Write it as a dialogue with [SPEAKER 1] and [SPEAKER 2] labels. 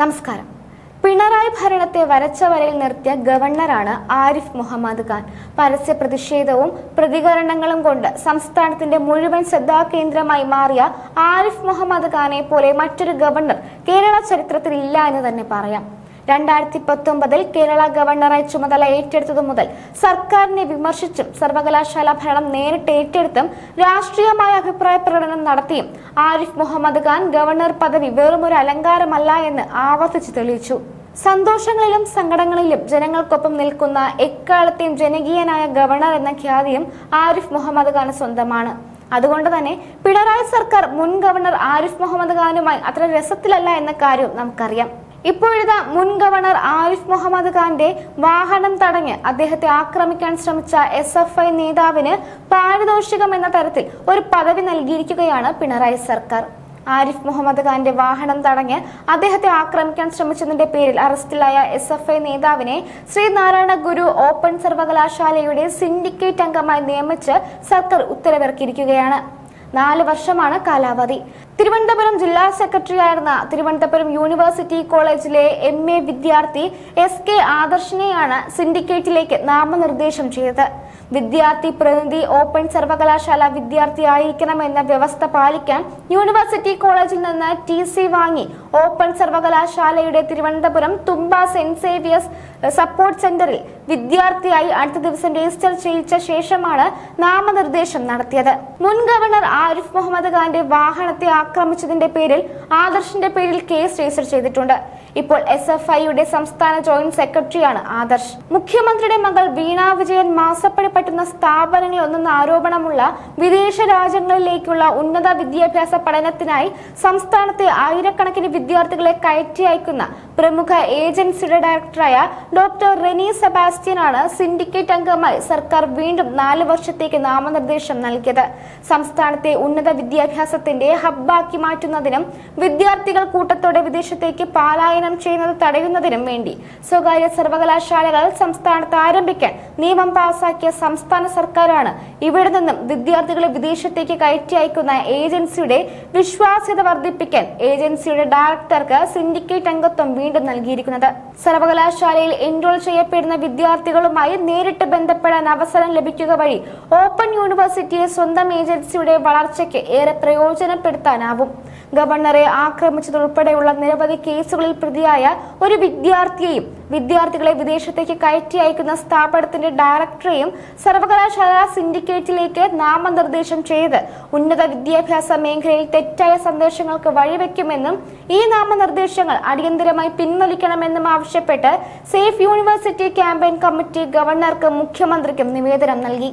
[SPEAKER 1] നമസ്കാരം. പിണറായി ഭരണത്തെ വരച്ച വരയിൽ നിർത്തിയ ഗവർണറാണ് ആരിഫ് മുഹമ്മദ് ഖാൻ. പരസ്യ പ്രതിഷേധവും പ്രതികരണങ്ങളും കൊണ്ട് സംസ്ഥാനത്തിന്റെ മുഴുവൻ ശ്രദ്ധാകേന്ദ്രമായി മാറിയ ആരിഫ് മുഹമ്മദ് ഖാനെ പോലെ മറ്റൊരു ഗവർണർ കേരള ചരിത്രത്തിൽ ഇല്ല എന്ന് തന്നെ പറയാം. രണ്ടായിരത്തി പത്തൊമ്പതിൽ കേരള ഗവർണറായി ചുമതല ഏറ്റെടുത്തതു മുതൽ സർക്കാരിനെ വിമർശിച്ചും സർവകലാശാല ഭരണം നേരിട്ട് ഏറ്റെടുത്തും രാഷ്ട്രീയമായ അഭിപ്രായ പ്രകടനം നടത്തിയും ആരിഫ് മുഹമ്മദ് ഖാൻ ഗവർണർ പദവി വെറുമൊരു അലങ്കാരമല്ല എന്ന് ആവർത്തിച്ച് തെളിയിച്ചു. സന്തോഷങ്ങളിലും സങ്കടങ്ങളിലും ജനങ്ങൾക്കൊപ്പം നിൽക്കുന്ന എക്കാലത്തെയും ജനകീയനായ ഗവർണർ എന്ന ഖ്യാതിയും ആരിഫ് മുഹമ്മദ് ഖാന് സ്വന്തമാണ്. അതുകൊണ്ട് തന്നെ പിണറായി സർക്കാർ മുൻ ഗവർണർ ആരിഫ് മുഹമ്മദ് ഖാനുമായി അത്ര രസത്തിലല്ല എന്ന കാര്യവും നമുക്കറിയാം. ഇപ്പോഴിതാ മുൻ ഗവർണർ ആരിഫ് മുഹമ്മദ് ഖാന്റെ വാഹനം തടഞ്ഞ് അദ്ദേഹത്തെ ആക്രമിക്കാൻ ശ്രമിച്ച എസ് എഫ് ഐ നേതാവിന് പാരിതോഷികം എന്ന തരത്തിൽ ഒരു പദവി നൽകിയിരിക്കുകയാണ് പിണറായി സർക്കാർ. ആരിഫ് മുഹമ്മദ് ഖാന്റെ വാഹനം തടഞ്ഞ് അദ്ദേഹത്തെ ആക്രമിക്കാൻ ശ്രമിച്ചതിന്റെ പേരിൽ അറസ്റ്റിലായ എസ് എഫ് ഐ നേതാവിനെ ശ്രീനാരായണ ഗുരു ഓപ്പൺ സർവകലാശാലയുടെ സിൻഡിക്കേറ്റ് അംഗമായി നിയമിച്ച് സർക്കാർ ഉത്തരവിറക്കിയിരിക്കുകയാണ്. നാല് വർഷമാണ് കാലാവധി. തിരുവനന്തപുരം ജില്ലാ സെക്രട്ടറി ആയിരുന്ന തിരുവനന്തപുരം യൂണിവേഴ്സിറ്റി കോളേജിലെ എം എ വിദ്യാർത്ഥി എസ് കെ ആദർശിനെയാണ് സിൻഡിക്കേറ്റിലേക്ക് നാമനിർദ്ദേശം ചെയ്തത്. വിദ്യാർത്ഥി പ്രതിനിധി ഓപ്പൺ സർവകലാശാല വിദ്യാർത്ഥിയായിരിക്കണമെന്ന വ്യവസ്ഥ പാലിക്കാൻ യൂണിവേഴ്സിറ്റി കോളേജിൽ നിന്ന് ടി സി വാങ്ങി ഓപ്പൺ സർവകലാശാലയുടെ Thiruvananthapuram Thumba saint Xavier's support സെന്ററിൽ വിദ്യാർത്ഥിയായി അടുത്ത ദിവസം രജിസ്റ്റർ ചെയ്യിച്ച ശേഷമാണ് നാമനിർദ്ദേശം നടത്തിയത്. മുൻ ഗവർണർ ആരിഫ് മുഹമ്മദ് ഖാന്റെ വാഹനത്തെ ആക്രമിച്ചതിന്റെ പേരിൽ ആദർശിന്റെ പേരിൽ കേസ് രജിസ്റ്റർ ചെയ്തിട്ടുണ്ട്. ഇപ്പോൾ എസ് എഫ് ഐയുടെ സംസ്ഥാന ജോയിന്റ് സെക്രട്ടറിയാണ് ആദർശ്. മുഖ്യമന്ത്രിയുടെ മകൾ വീണ വിജയൻ മാസപ്പടി പറ്റുന്ന സ്ഥാപനങ്ങളിൽ ഒന്നെന്ന ആരോപണമുള്ള വിദേശ രാജ്യങ്ങളിലേക്കുള്ള ഉന്നത വിദ്യാഭ്യാസ പഠനത്തിനായി സംസ്ഥാനത്തെ ആയിരക്കണക്കിന് വിദ്യാർത്ഥികളെ കയറ്റി അയക്കുന്ന പ്രമുഖ ഏജൻസിയുടെ ഡയറക്ടറായ ഡോക്ടർ റെനി സെബാസ്റ്റ്യൻ ആണ് സിൻഡിക്കേറ്റ് അംഗമായി സർക്കാർ വീണ്ടും നാല് വർഷത്തേക്ക് നാമനിർദ്ദേശം നൽകിയത്. സംസ്ഥാനത്തെ ഉന്നത വിദ്യാഭ്യാസത്തിന്റെ ഹബ്ബാക്കി മാറ്റുന്നതിനും വിദ്യാർത്ഥികൾ കൂട്ടത്തോടെ വിദേശത്തേക്ക് പാലായനം ചെയ്യുന്നത് തടയുന്നതിനും വേണ്ടി സ്വകാര്യ സർവകലാശാലകൾ സംസ്ഥാനത്ത് ആരംഭിക്കാൻ നിയമം പാസാക്കിയ സംസ്ഥാന സർക്കാരാണ് ഇവിടെ നിന്നും വിദ്യാർത്ഥികളെ വിദേശത്തേക്ക് കയറ്റി അയക്കുന്ന ഏജൻസിയുടെ വിശ്വാസ്യത വർദ്ധിപ്പിക്കാൻ ഏജൻസിയുടെ ഡയറക്ടർക്ക് സിൻഡിക്കേറ്റ് അംഗത്വം വീണ്ടും നൽകിയിരിക്കുന്നത്. സർവകലാശാലയിൽ എൻറോൾ ചെയ്യപ്പെടുന്ന വിദ്യാർത്ഥികളുമായി നേരിട്ട് ബന്ധപ്പെടാൻ അവസരം ലഭിക്കുക വഴി ഓപ്പൺ യൂണിവേഴ്സിറ്റിയെ സ്വന്തം ഏജൻസിയുടെ വളർച്ചയ്ക്ക് ഏറെ പ്രയോജനപ്പെടുത്താനാവും. ഗവർണറെ ആക്രമിച്ചതുൾപ്പെടെയുള്ള നിരവധി കേസുകളിൽ പ്രതിയായ ഒരു വിദ്യാർത്ഥിയെയും വിദ്യാർത്ഥികളെ വിദേശത്തേക്ക് കയറ്റി അയക്കുന്ന സ്ഥാപനത്തിന്റെ ഡയറക്ടറെയും സർവകലാശാല സിൻഡിക്കേറ്റിലേക്ക് നാമനിർദ്ദേശം ചെയ്ത് ഉന്നത വിദ്യാഭ്യാസ മേഖലയിൽ തെറ്റായ സന്ദേശങ്ങൾക്ക് വഴിവെക്കുമെന്നും ഈ നാമനിർദ്ദേശങ്ങൾ അടിയന്തരമായി പിൻവലിക്കണമെന്നും ആവശ്യപ്പെട്ട് സേഫ് യൂണിവേഴ്സിറ്റി ക്യാമ്പയിൻ കമ്മിറ്റി ഗവർണർക്കും മുഖ്യമന്ത്രിക്കും നിവേദനം നൽകി.